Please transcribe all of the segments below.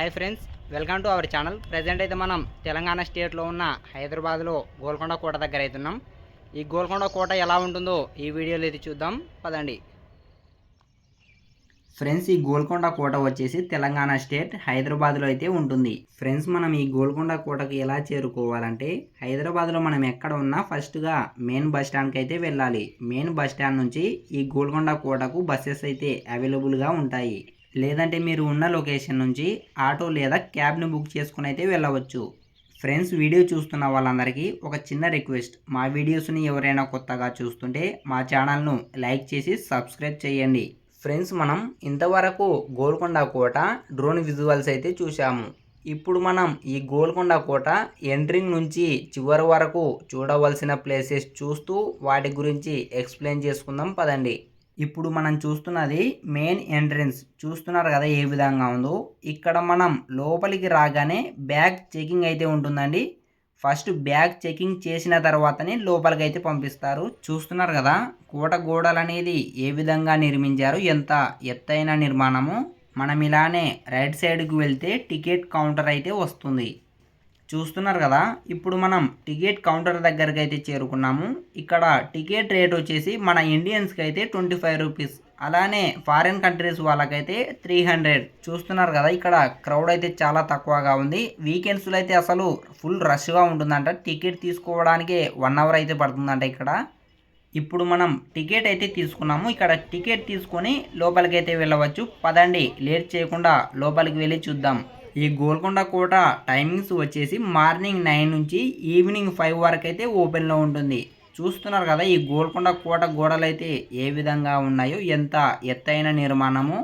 Hi friends welcome to our channel present అయితే మనం తెలంగాణ స్టేట్లో ఉన్న హైదరాబాద్లో గోల్కొండ కోట దగ్గర అవుతున్నాం ఈ గోల్కొండ కోట ఎలా ఉంటుందో ఈ వీడియోలో అయితే చూద్దాం. పదండి. ఫ్రెండ్స్ ఈ గోల్కొండ కోట వచ్చేసి తెలంగాణ స్టేట్ హైదరాబాద్లో అయితే ఉంటుంది. ఫ్రెండ్స్ మనం ఈ గోల్కొండ కోటకు ఎలా చేరుకోవాలంటే హైదరాబాద్లో మనం ఎక్కడ ఉన్నా ఫస్ట్గా మెయిన్ బస్ స్టాండ్కి అయితే వెళ్ళాలి. మెయిన్ బస్ స్టాండ్ నుంచి ఈ గోల్కొండ కోటకు బస్సెస్ అయితే అవైలబుల్గా ఉంటాయి. లేదంటే మీరు ఉన్న లొకేషన్ నుంచి ఆటో లేదా క్యాబ్ని బుక్ చేసుకుని అయితే వెళ్ళవచ్చు. ఫ్రెండ్స్ వీడియో చూస్తున్న వాళ్ళందరికీ ఒక చిన్న రిక్వెస్ట్. మా వీడియోస్ని ఎవరైనా కొత్తగా చూస్తుంటే మా ఛానల్ను లైక్ చేసి సబ్స్క్రైబ్ చేయండి. ఫ్రెండ్స్ మనం ఇంతవరకు గోల్కొండ కోట డ్రోన్ విజువల్స్ అయితే చూసాము ఇప్పుడు మనం ఈ గోల్కొండ కోట ఎంట్రింగ్ నుంచి చివరి వరకు చూడవలసిన ప్లేసెస్ చూస్తూ వాటి గురించి ఎక్స్ప్లెయిన్ చేసుకుందాం పదండి. ఇప్పుడు మనం చూస్తున్నది మెయిన్ ఎంట్రన్స్ చూస్తున్నారు కదా ఏ విధంగా ఉందో? ఇక్కడ మనం లోపలికి రాగానే బ్యాగ్ చెకింగ్ అయితే ఉంటుందండి. ఫస్ట్ బ్యాగ్ చెకింగ్ చేసిన తర్వాతనే లోపలికి అయితే పంపిస్తారు. చూస్తున్నారు కదా కోట గోడలు అనేది ఏ విధంగా నిర్మించారు? ఎంత ఎత్తైన నిర్మాణము? మనం ఇలానే రైట్ సైడ్కి వెళ్తే టికెట్ కౌంటర్ అయితే వస్తుంది. చూస్తున్నారు కదా ఇప్పుడు మనం టికెట్ కౌంటర్ దగ్గరికి అయితే చేరుకున్నాము. ఇక్కడ టికెట్ రేట్ వచ్చేసి మన ఇండియన్స్కి అయితే ట్వంటీ ఫైవ్ రూపీస్. అలానే ఫారిన్ కంట్రీస్ వాళ్ళకైతే త్రీ హండ్రెడ్. చూస్తున్నారు కదా ఇక్కడ క్రౌడ్ అయితే చాలా తక్కువగా ఉంది. వీకెండ్స్లో అయితే అసలు ఫుల్ రష్గా ఉంటుందంట. టికెట్ తీసుకోవడానికి వన్ అవర్ అయితే పడుతుందంట ఇక్కడ. ఇప్పుడు మనం టికెట్ అయితే తీసుకున్నాము. ఇక్కడ టికెట్ తీసుకొని లోపలికి అయితే వెళ్ళవచ్చు. పదండి లేట్ చేయకుండా లోపలికి వెళ్ళి చూద్దాం. ఈ గోల్కొండ కోట టైమింగ్స్ వచ్చేసి మార్నింగ్ నైన్ నుంచి ఈవినింగ్ ఫైవ్ వరకు అయితే ఓపెన్లో ఉంటుంది. చూస్తున్నారు కదా ఈ గోల్కొండ కోట గోడలు అయితే ఏ విధంగా ఉన్నాయో ఎంత ఎత్తైన నిర్మాణము.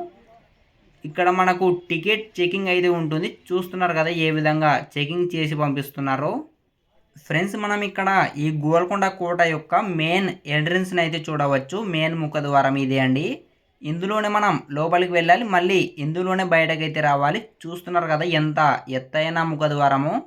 ఇక్కడ మనకు టికెట్ చెకింగ్ అయితే ఉంటుంది. చూస్తున్నారు కదా ఏ విధంగా చెకింగ్ చేసి పంపిస్తున్నారో. ఫ్రెండ్స్ మనం ఇక్కడ ఈ గోల్కొండ కోట యొక్క మెయిన్ ఎంట్రన్స్ని అయితే చూడవచ్చు. మెయిన్ ముఖద్వారం ఇదే అండి. ఇందులోనే మనం లోపలికి వెళ్ళాలి మళ్ళీ ఇందులోనే బయటకైతే రావాలి. చూస్తున్నారు కదా ఎంత ఎత్తైన ముఖద్వారము?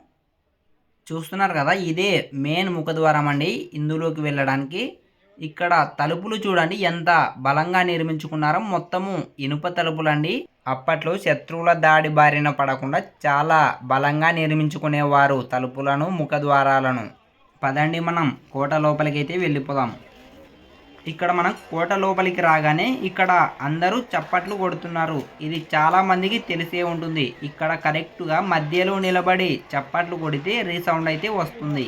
చూస్తున్నారు కదా ఇదే మెయిన్ ముఖద్వారం అండి ఇందులోకి వెళ్ళడానికి. ఇక్కడ తలుపులు చూడండి ఎంత బలంగా నిర్మించుకున్నారో. మొత్తము ఇనుప తలుపులు అండి అప్పట్లో శత్రువుల దాడి బారిన పడకుండా చాలా బలంగా నిర్మించుకునేవారు తలుపులను ముఖద్వారాలను. పదండి మనం కోట లోపలికైతే వెళ్ళిపోదాం. ఇక్కడ మనం కోట లోపలికి రాగానే ఇక్కడ అందరూ చప్పట్లు కొడుతున్నారు. ఇది చాలా మందికి తెలిసే ఉంటుంది. ఇక్కడ కరెక్ట్గా మధ్యలో నిలబడి చప్పట్లు కొడితే రీసౌండ్ అయితే వస్తుంది.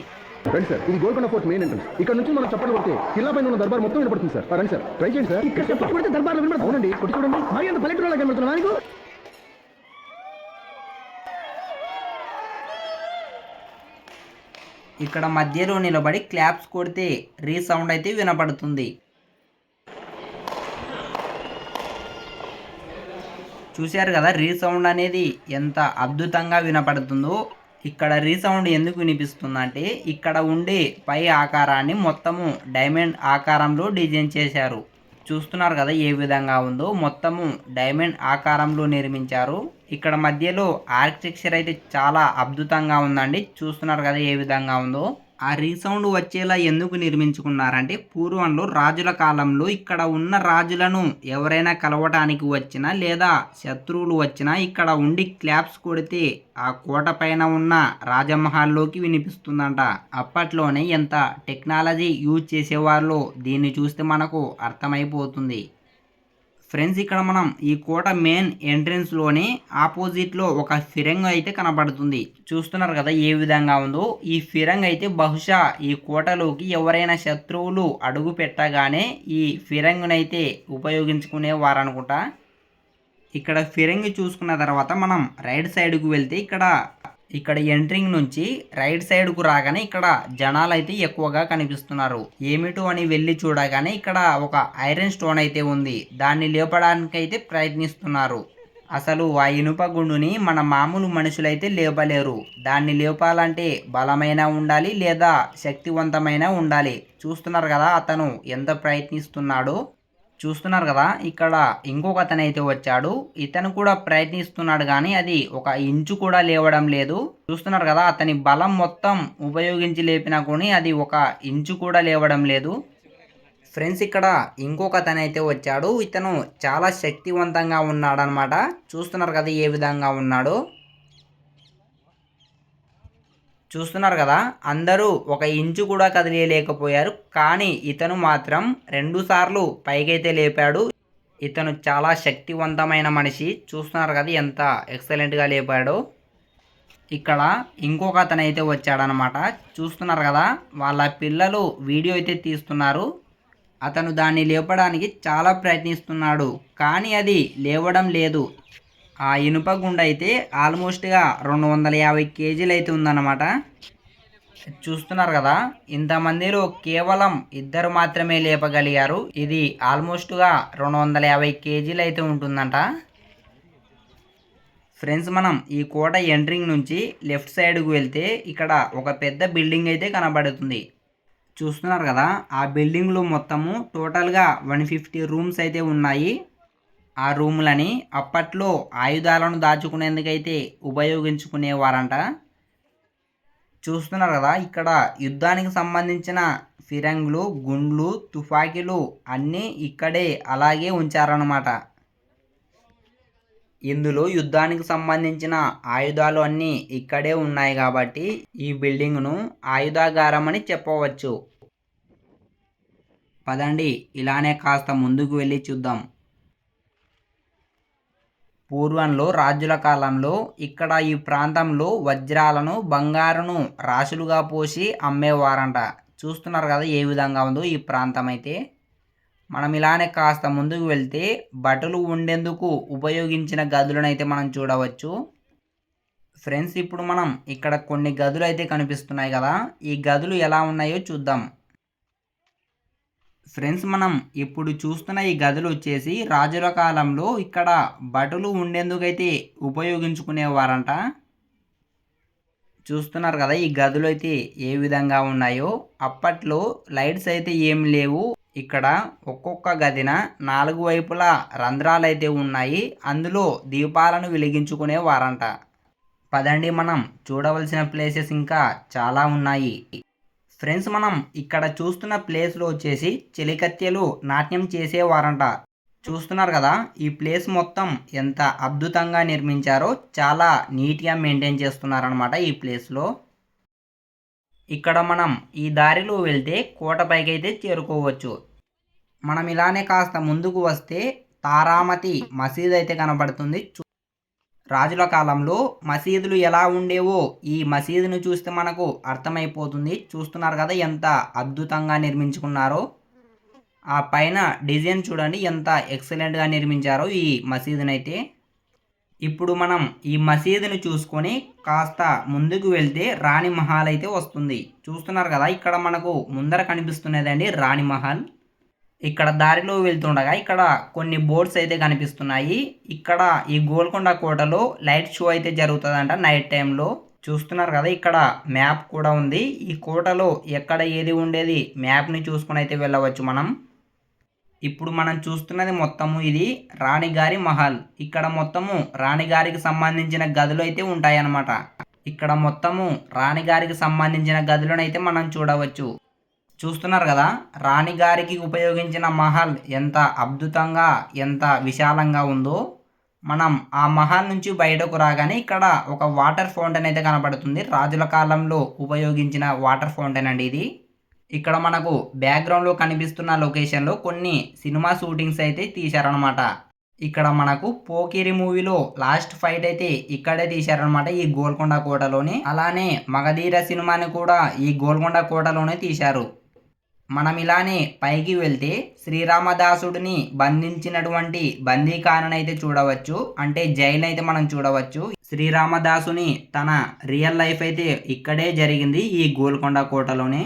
రండి సార్ ఇది గోల్కొండ ఫోర్ట్ మెయిన్ ఎంట్రన్స్ ఇక్కడ నుంచి మనం చప్పట్లు కొడితే కిల్లా పైన ఉన్న దర్బార్ మొత్తం వినపడుతుంది సార్. రండి సార్ ట్రై చేయండి సార్. ఇక్కడ చప్పట్లు కొడితే దర్బార్ వినపడుతుంది అవునండి కొట్టి చూడండి. మరి అంత పల్లెటూరులో కనబడుతున్నా నీకు ఇక్కడ మధ్యలో నిలబడి క్లాప్స్ కొడితే రీసౌండ్ అయితే వినపడుతుంది. చూశారు కదా రీసౌండ్ అనేది ఎంత అద్భుతంగా వినపడుతుందో. ఇక్కడ రీసౌండ్ ఎందుకు వినిపిస్తుందంటే ఇక్కడ ఉండే పై ఆకారాన్ని మొత్తము డైమండ్ ఆకారంలో డిజైన్ చేశారు. చూస్తున్నారు కదా ఏ విధంగా ఉందో మొత్తము డైమండ్ ఆకారంలో నిర్మించారు. ఇక్కడ మధ్యలో ఆర్కిటెక్చర్ అయితే చాలా అద్భుతంగా ఉందండి. చూస్తున్నారు కదా ఏ విధంగా ఉందో. ఆ రీసౌండ్ వచ్చేలా ఎందుకు నిర్మించుకున్నారంటే పూర్వంలో రాజుల కాలంలో ఇక్కడ ఉన్న రాజులను ఎవరైనా కలవటానికి వచ్చినా లేదా శత్రువులు వచ్చినా ఇక్కడ ఉండి క్లాప్స్ కొడితే ఆ కోట పైన ఉన్న రాజమహల్లోకి వినిపిస్తుందంట. అప్పట్లోనే ఎంత టెక్నాలజీ యూజ్ చేసేవాళ్ళు దీన్ని చూస్తే మనకు అర్థమైపోతుంది. ఫ్రెండ్స్ ఇక్కడ మనం ఈ కోట మెయిన్ ఎంట్రన్స్లోనే ఆపోజిట్లో ఒక ఫిరంగ్ అయితే కనబడుతుంది. చూస్తున్నారు కదా ఏ విధంగా ఉందో. ఈ ఫిరంగ్ అయితే బహుశా ఈ కోటలోకి ఎవరైనా శత్రువులు అడుగు పెట్టగానే ఈ ఫిరంగ్నైతే ఉపయోగించుకునేవారనుకుంటా ఇక్కడ ఫిరంగి చూసుకున్న తర్వాత మనం రైట్ సైడ్కు వెళ్తే ఇక్కడ ఇక్కడ ఎంట్రింగ్ నుంచి రైట్ సైడ్కు రాగానే ఇక్కడ జనాలు అయితే ఎక్కువగా కనిపిస్తున్నారు. ఏమిటో అని వెళ్ళి చూడగానే ఇక్కడ ఒక ఐరన్ స్టోన్ అయితే ఉంది. దాన్ని లేపడానికి అయితే ప్రయత్నిస్తున్నారు. అసలు ఆ ఇనుప గుండుని మన మామూలు మనుషులైతే లేపలేరు. దాన్ని లేపాలంటే బలమైన ఉండాలి లేదా శక్తివంతమైన ఉండాలి. చూస్తున్నారు కదా అతను ఎంత ప్రయత్నిస్తున్నాడో. చూస్తున్నారు కదా ఇక్కడ ఇంకొక అతను అయితే వచ్చాడు. ఇతను కూడా ప్రయత్నిస్తున్నాడు కానీ అది ఒక ఇంచు కూడా లేవడం లేదు. చూస్తున్నారు కదా అతని బలం మొత్తం ఉపయోగించి లేపినా కానీ అది ఒక ఇంచు కూడా లేవడం లేదు. ఫ్రెండ్స్ ఇక్కడ ఇంకొక అతను అయితే వచ్చాడు. ఇతను చాలా శక్తివంతంగా ఉన్నాడనమాట. చూస్తున్నారు కదా ఏ విధంగా ఉన్నాడో. చూస్తున్నారు కదా అందరూ ఒక ఇంచు కూడా కదిలేయలేకపోయారు. కానీ ఇతను మాత్రం రెండు సార్లు పైకైతే లేపాడు. ఇతను చాలా శక్తివంతమైన మనిషి. చూస్తున్నారు కదా ఎంత ఎక్సలెంట్గా లేపాడో. ఇక్కడ ఇంకొక అతను అయితే వచ్చాడనమాట. చూస్తున్నారు కదా వాళ్ళ పిల్లలు వీడియో అయితే తీస్తున్నారు. అతను దాన్ని లేపడానికి చాలా ప్రయత్నిస్తున్నాడు. కానీ అది లేవడం లేదు. ఆ ఇనుప గుండ అయితే ఆల్మోస్ట్గా రెండు వందల యాభై కేజీలు అయితే ఉందన్నమాట. చూస్తున్నారు కదా ఇంతమందిలో కేవలం ఇద్దరు మాత్రమే లేపగలిగారు. ఇది ఆల్మోస్ట్గా రెండు వందల యాభై కేజీలు అయితే ఉంటుందంట. ఫ్రెండ్స్ మనం ఈ కోట ఎంట్రింగ్ నుంచి లెఫ్ట్ సైడ్కు వెళ్తే ఇక్కడ ఒక పెద్ద బిల్డింగ్ అయితే కనబడుతుంది. చూస్తున్నారు కదా ఆ బిల్డింగ్లో మొత్తము టోటల్గా వన్ ఫిఫ్టీ రూమ్స్ అయితే ఉన్నాయి. ఆ రూములని అప్పట్లో ఆయుధాలను దాచుకునేందుకైతే ఉపయోగించుకునేవారంట. చూస్తున్నారు కదా ఇక్కడ యుద్ధానికి సంబంధించిన ఫిరంగులు గుండ్లు తుపాకీలు అన్నీ ఇక్కడే అలాగే ఉంచారన్నమాట. ఇందులో యుద్ధానికి సంబంధించిన ఆయుధాలు అన్నీ ఇక్కడే ఉన్నాయి కాబట్టి ఈ బిల్డింగ్ను ఆయుధాగారం అని చెప్పవచ్చు. పదండి ఇలానే కాస్త ముందుకు వెళ్ళి చూద్దాం. పూర్వంలో రాజుల కాలంలో ఇక్కడ ఈ ప్రాంతంలో వజ్రాలను బంగారును రాశులుగా పోసి అమ్మేవారంట. చూస్తున్నారు కదా ఏ విధంగా ఉందో ఈ ప్రాంతం అయితే మనం ఇలానే కాస్త ముందుకు వెళ్తే బట్టలు ఉండేందుకు ఉపయోగించిన గదులను అయితే మనం చూడవచ్చు. ఫ్రెండ్స్ ఇప్పుడు మనం ఇక్కడ కొన్ని గదులు అయితే కనిపిస్తున్నాయి కదా. ఈ గదులు ఎలా ఉన్నాయో చూద్దాం. ఫ్రెండ్స్ మనం ఇప్పుడు చూస్తున్న ఈ గదులు వచ్చేసి రాజుల కాలంలో ఇక్కడ బట్టలు ఉండేందుకైతే ఉపయోగించుకునేవారంట. చూస్తున్నారు కదా ఈ గదులు అయితే ఏ విధంగా ఉన్నాయో. అప్పట్లో లైట్స్ అయితే ఏం లేవు. ఇక్కడ ఒక్కొక్క గదిన నాలుగు వైపులా రంధ్రాలు అయితే ఉన్నాయి. అందులో దీపాలను వెలిగించుకునేవారంట. పదండి మనం చూడవలసిన ప్లేసెస్ ఇంకా చాలా ఉన్నాయి. ఫ్రెండ్స్ మనం ఇక్కడ చూస్తున్న ప్లేస్లో వచ్చేసి చెలికత్తెలు నాట్యం చేసేవారంట. చూస్తున్నారు కదా ఈ ప్లేస్ మొత్తం ఎంత అద్భుతంగా నిర్మించారో చాలా నీట్గా మెయింటైన్ చేస్తున్నారనమాట ఈ ప్లేస్లో. ఇక్కడ మనం ఈ దారిలో వెళ్తే కోటపైకి అయితే చేరుకోవచ్చు. మనం ఇలానే కాస్త ముందుకు వస్తే తారామతి మసీద్ అయితే కనబడుతుంది రాజుల కాలంలో మసీదులు ఎలా ఉండేవో ఈ మసీదును చూస్తే మనకు అర్థమైపోతుంది. చూస్తున్నారు కదా ఎంత అద్భుతంగా నిర్మించుకున్నారో. ఆ పైన డిజైన్ చూడండి ఎంత ఎక్సలెంట్గా నిర్మించారో ఈ మసీదునైతే. ఇప్పుడు మనం ఈ మసీదుని చూసుకొని కాస్త ముందుకు వెళ్తే రాణి మహల్ అయితే వస్తుంది. చూస్తున్నారు కదా ఇక్కడ మనకు ముందర కనిపిస్తున్నదండి రాణి మహల్ ఇక్కడ దారిలో వెళ్తుండగా ఇక్కడ కొన్ని బోర్డ్స్ అయితే కనిపిస్తున్నాయి. ఇక్కడ ఈ గోల్కొండ కోటలో లైట్ షో అయితే జరుగుతుందంట నైట్ టైంలో. చూస్తున్నారు కదా ఇక్కడ మ్యాప్ కూడా ఉంది. ఈ కోటలో ఎక్కడ ఏది ఉండేది మ్యాప్ని చూసుకొని అయితే వెళ్ళవచ్చు మనం. ఇప్పుడు మనం చూస్తున్నది మొత్తము ఇది రాణిగారి మహల్. ఇక్కడ మొత్తము రాణిగారికి సంబంధించిన గదులు అయితే ఉంటాయన్నమాట. ఇక్కడ మొత్తము రాణిగారికి సంబంధించిన గదులను అయితే మనం చూడవచ్చు. చూస్తున్నారు కదా? రాణిగారికి ఉపయోగించిన మహల్ ఎంత అద్భుతంగా ఎంత విశాలంగా ఉందో. మనం ఆ మహల్ నుంచి బయటకు రాగానే ఇక్కడ ఒక వాటర్ ఫౌంటైన్ అయితే కనబడుతుంది రాజుల కాలంలో ఉపయోగించిన వాటర్ ఫౌంటైన్ అండి ఇది. ఇక్కడ మనకు బ్యాక్గ్రౌండ్లో కనిపిస్తున్న లొకేషన్లో కొన్ని సినిమా షూటింగ్స్ అయితే తీశారనమాట ఇక్కడ మనకు పోకిరి మూవీలో లాస్ట్ ఫైట్ అయితే ఇక్కడే తీశారనమాట ఈ గోల్కొండ కోటలోని. అలానే మగధీర సినిమాని కూడా ఈ గోల్కొండ కోటలోనే తీశారు. మనం ఇలానే పైకి వెళ్తే శ్రీరామదాసుడిని బంధించినటువంటి బందీఖానను అయితే చూడవచ్చు. అంటే జైలు అయితే మనం చూడవచ్చు. శ్రీరామదాసుని తన రియల్ లైఫ్ అయితే ఇక్కడే జరిగింది ఈ గోల్కొండ కోటలోనే.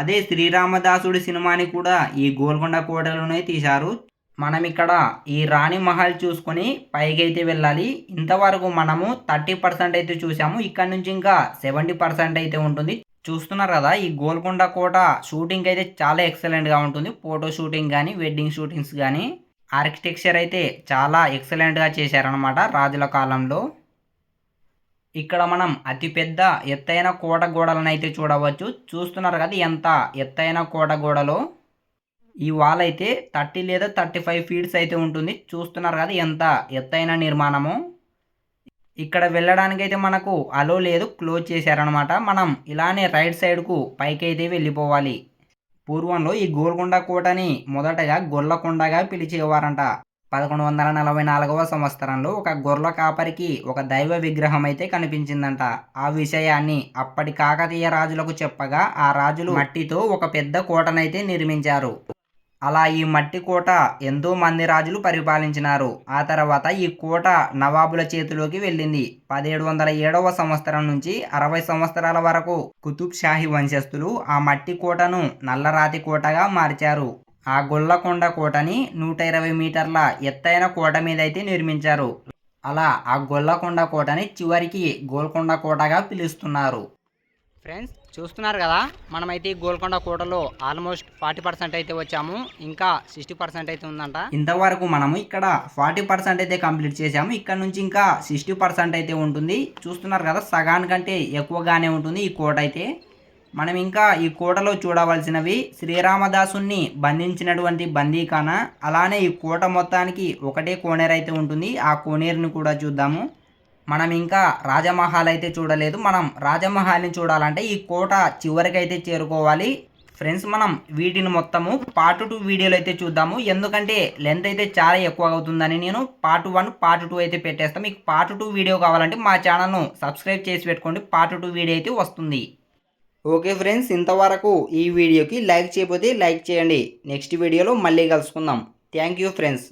అదే శ్రీరామదాసుడి సినిమాని కూడా ఈ గోల్కొండ కోటలోనే తీశారు. మనం ఇక్కడ ఈ రాణి మహల్ చూసుకొని పైకి అయితే వెళ్ళాలి. ఇంతవరకు మనము థర్టీ పర్సెంట్ అయితే చూసాము ఇక్కడ నుంచి ఇంకా సెవెంటీ పర్సెంట్ అయితే ఉంటుంది. చూస్తున్నారు కదా ఈ గోల్కొండ కోట షూటింగ్ అయితే చాలా ఎక్సలెంట్గా ఉంటుంది. ఫోటో షూటింగ్ కానీ వెడ్డింగ్ షూటింగ్స్ కానీ ఆర్కిటెక్చర్ అయితే చాలా ఎక్సలెంట్గా చేశారనమాట రాజుల కాలంలో. ఇక్కడ మనం అతిపెద్ద ఎత్తైన కోట గోడలను అయితే చూడవచ్చు. చూస్తున్నారు కదా ఎంత ఎత్తైన కోట గోడలో. ఈ వాల్ అయితే థర్టీ లేదా థర్టీ ఫైవ్ ఫీట్స్ అయితే ఉంటుంది. చూస్తున్నారు కదా ఎంత ఎత్తైన నిర్మాణము. ఇక్కడ వెళ్ళడానికి అయితే మనకు అలో లేదు క్లోజ్ చేశారనమాట మనం ఇలానే రైట్ సైడ్కు పైకి అయితే వెళ్ళిపోవాలి. పూర్వంలో ఈ గోల్కొండ కోటని మొదటగా గొర్లకొండగా పిలిచేవారంట. పదకొండు వందల నలభై నాలుగవ సంవత్సరంలో ఒక గొర్ల కాపరికి ఒక దైవ విగ్రహం అయితే కనిపించిందంట. ఆ విషయాన్ని అప్పటి కాకతీయ రాజులకు చెప్పగా ఆ రాజులు మట్టితో ఒక పెద్ద కోటనైతే నిర్మించారు. అలా ఈ మట్టి కోట ఎంతో మంది రాజులు పరిపాలించినారు. ఆ తర్వాత ఈ కోట నవాబుల చేతిలోకి వెళ్ళింది. పదిహేడు వందల ఏడవ సంవత్సరం నుంచి అరవై సంవత్సరాల వరకు కుతుబ్ షాహీ వంశస్థులు ఆ మట్టి కోటను నల్లరాతి కోటగా మార్చారు. ఆ గొల్లకొండ కోటని నూట ఇరవై మీటర్ల ఎత్తైన కోట మీద అయితే నిర్మించారు. అలా ఆ గొల్లకొండ కోటని చివరికి గోల్కొండ కోటగా పిలుస్తున్నారు. ఫ్రెండ్స్ చూస్తున్నారు కదా మనమైతే ఈ గోల్కొండ కోటలో ఆల్మోస్ట్ ఫార్టీ పర్సెంట్ అయితే వచ్చాము. ఇంకా సిక్స్టీ పర్సెంట్ అయితే ఉందంట. ఇంతవరకు మనము ఇక్కడ ఫార్టీ పర్సెంట్ అయితే కంప్లీట్ చేసాము ఇక్కడ నుంచి ఇంకా సిక్స్టీ పర్సెంట్ అయితే ఉంటుంది. చూస్తున్నారు కదా సగానికంటే ఎక్కువగానే ఉంటుంది ఈ కోట అయితే. మనం ఇంకా ఈ కోటలో చూడవలసినవి శ్రీరామదాసుని బంధించినటువంటి బందీఖాన. అలానే ఈ కోట మొత్తానికి ఒకటే కోనేరు అయితే ఉంటుంది. ఆ కోనేరుని కూడా చూద్దాము. మనం ఇంకా రాజమహల్ అయితే చూడలేదు. మనం రాజమహల్ని చూడాలంటే ఈ కోట చివరికైతే చేరుకోవాలి. ఫ్రెండ్స్ మనం వీటిని మొత్తము పార్ట్ టూ వీడియోలు అయితే చూద్దాము. ఎందుకంటే లెంత్ అయితే చాలా ఎక్కువ అవుతుందని నేను పార్ట్ వన్ పార్ట్ టూ అయితే పెట్టేస్తాను మీకు పార్ట్ టూ వీడియో కావాలంటే మా ఛానల్ను సబ్స్క్రైబ్ చేసి పెట్టుకోండి. పార్ట్ టూ వీడియో అయితే వస్తుంది. ఓకే ఫ్రెండ్స్ ఇంతవరకు ఈ వీడియోకి లైక్ చేయకపోతే లైక్ చేయండి. నెక్స్ట్ వీడియోలో మళ్ళీ కలుసుకుందాం. Thank you friends.